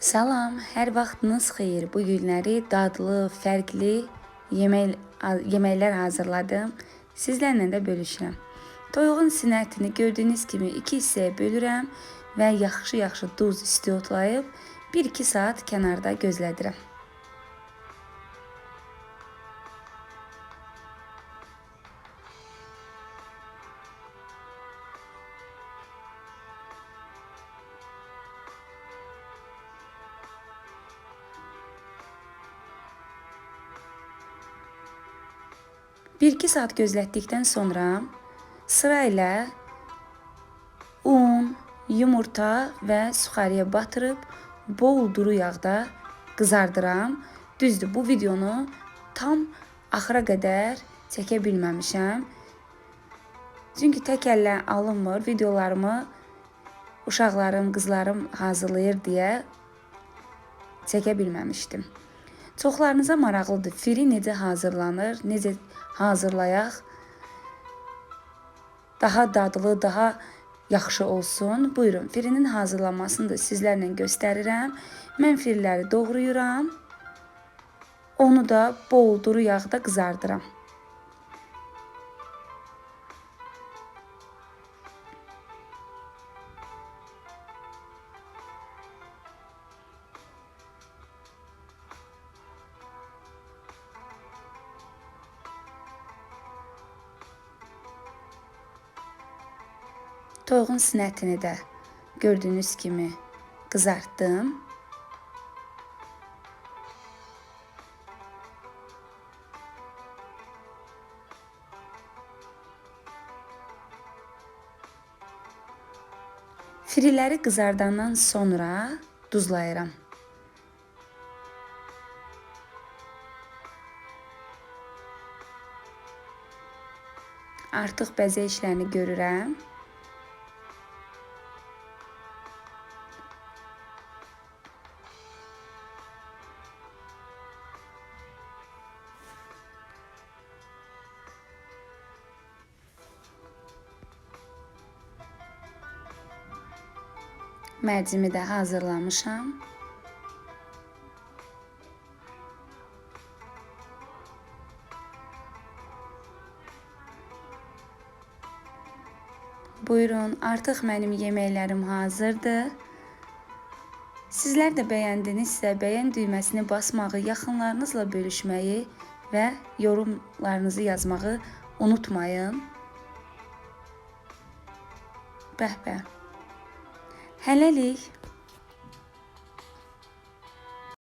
Salam, hər vaxtınız xeyir. Bu günləri dadlı, fərqli yemək yeməklər hazırladım. Sizlərlə də bölüşürəm. Toyuğun sinətini gördüyünüz kimi iki hissəyə bölürəm və yaxşı-yaxşı duz istiotlayıb 1-2 saat kənarda gözlədirəm. Bir iki saat gözlətdikdən sonra sırayla un, yumurta və suxariyə batırıb bol duru yağda qızardıram. Düzdür, bu videonu tam axıra qədər çəkə bilməmişəm. Çünki tək əllə alınmır. Videolarımı uşaqlarım, qızlarım hazırlayır deyə çəkə bilməmişdim. Çoxlarınıza maraqlıdır. Firi necə hazırlanır, necə hazırlayaq? Daha dadlı, daha yaxşı olsun. Buyurun, firinin hazırlanmasını da sizlərlə göstərirəm. Mən firləri doğrayıram. Onu da bol duru yağda qızardıram. Toyuğun sinətini də gördüyünüz kimi qızartdım. Firiləri qızardandan sonra duzlayıram. Artıq bəzək işlərini görürəm. Mərcimi də hazırlamışam. Buyurun, artıq mənim yeməklərim hazırdır. Sizlər də bəyəndinizsə, bəyən düyməsini basmağı, yaxınlarınızla bölüşməyi və yorumlarınızı yazmağı unutmayın. Bəh-bəh. Hələlik.